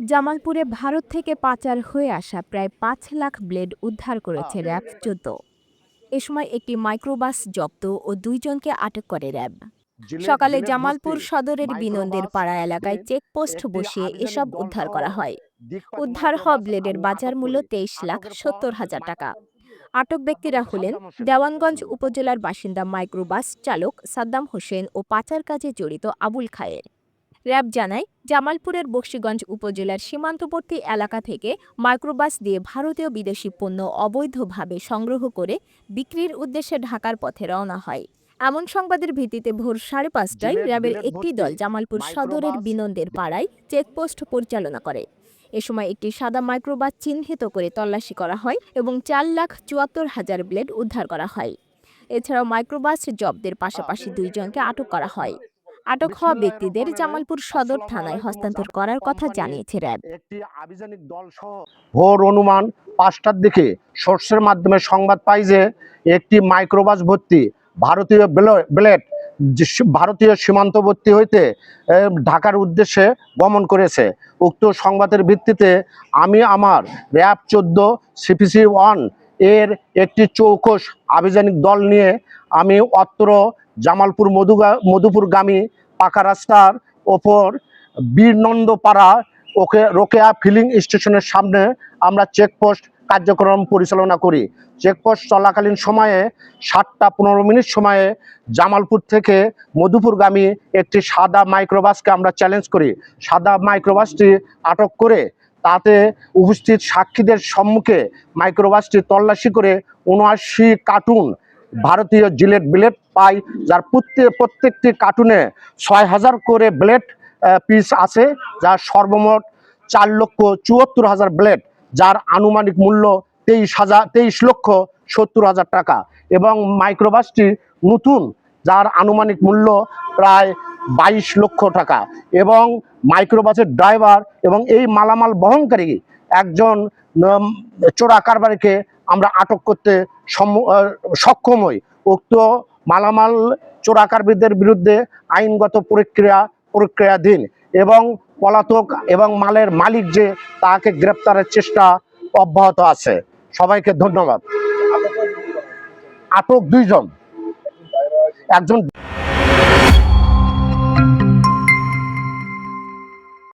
জামালপুরে ভারত থেকে পাচার হয়ে আসা প্রায় পাঁচ লাখ ব্লেড উদ্ধার করেছে র্যাব চোদ্দ। এ সময় একটি মাইক্রোবাস জব্দ ও দুইজনকে আটক করে র্যাব। সকালে জামালপুর সদরের বিনন্দের পাড়া এলাকায় চেকপোস্ট বসিয়ে এসব উদ্ধার করা হয়। উদ্ধার হওয়া ব্লেডের বাজার মূল্য তেইশ লাখ সত্তর হাজার টাকা। আটক ব্যক্তিরা হলেন দেওয়ানগঞ্জ উপজেলার বাসিন্দা মাইক্রোবাস চালক সাদ্দাম হোসেন ও পাচার কাজে জড়িত আবুল খায়ের। র্যাব জানায় জামালপুরের বক্সিগঞ্জ উপজেলার সীমান্তবর্তী এলাকা থেকে মাইক্রোবাস দিয়ে ভারতীয় বিদেশি পণ্য অবৈধভাবে সংগ্রহ করে বিক্রির উদ্দেশ্যে ঢাকার পথে রওনা হয়। এমন সংবাদের ভিত্তিতে ভোর সাড়ে পাঁচটায় র্যাবের একটি দল জামালপুর সদরের বিনন্দের পাড়ায় চেকপোস্ট পরিচালনা করে। এ সময় একটি সাদা মাইক্রোবাস চিহ্নিত করে তল্লাশি করা হয় এবং চার লাখ চুয়াত্তর হাজার ব্লেড উদ্ধার করা হয়। এছাড়াও মাইক্রোবাস জব্দের পাশাপাশি দুইজনকে আটক করা হয়। আটক হওয়া ব্যক্তিদের জামালপুর সদর থানায় হস্তান্তর করার কথা জানিয়েছে র্যাব। একটি আভিযানিক দল সহ ভোর অনুমান পাঁচটার দিকে সোর্সের মাধ্যমে সংবাদ পাই যে একটি মাইক্রোবাস ভর্তি ভারতীয় বেলো- ব্লেড ভারতীয় সীমান্তবর্তী হইতে ঢাকার উদ্দেশ্যে গমন করেছে। উক্ত সংবাদের ভিত্তিতে আমি আমার র্যাব চোদ্দ সিপিসি ওয়ান এর একটি চৌকস আভিযানিক দল নিয়ে আমি অত্র জামালপুর মধুগা, মধুপুরগামী পাকা রাস্তার ওপর বীরনন্দপাড়া ওকে, রোকেয়া ফিলিং স্টেশনের সামনে আমরা চেকপোস্ট কার্যক্রম পরিচালনা করি। চেকপোস্ট চলাকালীন সময়ে সাতটা পনেরো মিনিট সময়ে জামালপুর থেকে মধুপুরগামী একটি সাদা মাইক্রোবাসকে আমরা চ্যালেঞ্জ করি। সাদা মাইক্রোবাসটি আটক করে তাতে উপস্থিত সাক্ষীদের সম্মুখে মাইক্রোবাসটি তল্লাশি করে উনআশি কার্টুন ভারতীয় জিলেট ব্লেড পাই, যার প্রত্যেক প্রত্যেকটি কার্টুনে ছয় হাজার করে ব্লেড পিস আছে যার সর্বমোট চার লক্ষ চুয়াত্তর হাজার ব্লেড, যার আনুমানিক মূল্য তেইশ হাজার, তেইশ লক্ষ সত্তর হাজার টাকা। এবং মাইক্রোবাসটি নতুন, যার আনুমানিক মূল্য প্রায় বাইশ লক্ষ টাকা এবং মাইক্রোবাসের ড্রাইভার এবং এই মালামাল বহনকারী একজন চোরা কারবারিকে আমরা আটক করতে সক্ষম হই। উক্ত মালামাল চোরাকারবিদের বিরুদ্ধে আইনগত প্রক্রিয়া, প্রক্রিয়াধীন এবং পলাতক এবং মালের মালিক যে তাকে গ্রেপ্তারের চেষ্টা অব্যাহত আছে। সবাইকে ধন্যবাদ। আটক দুইজন। একজন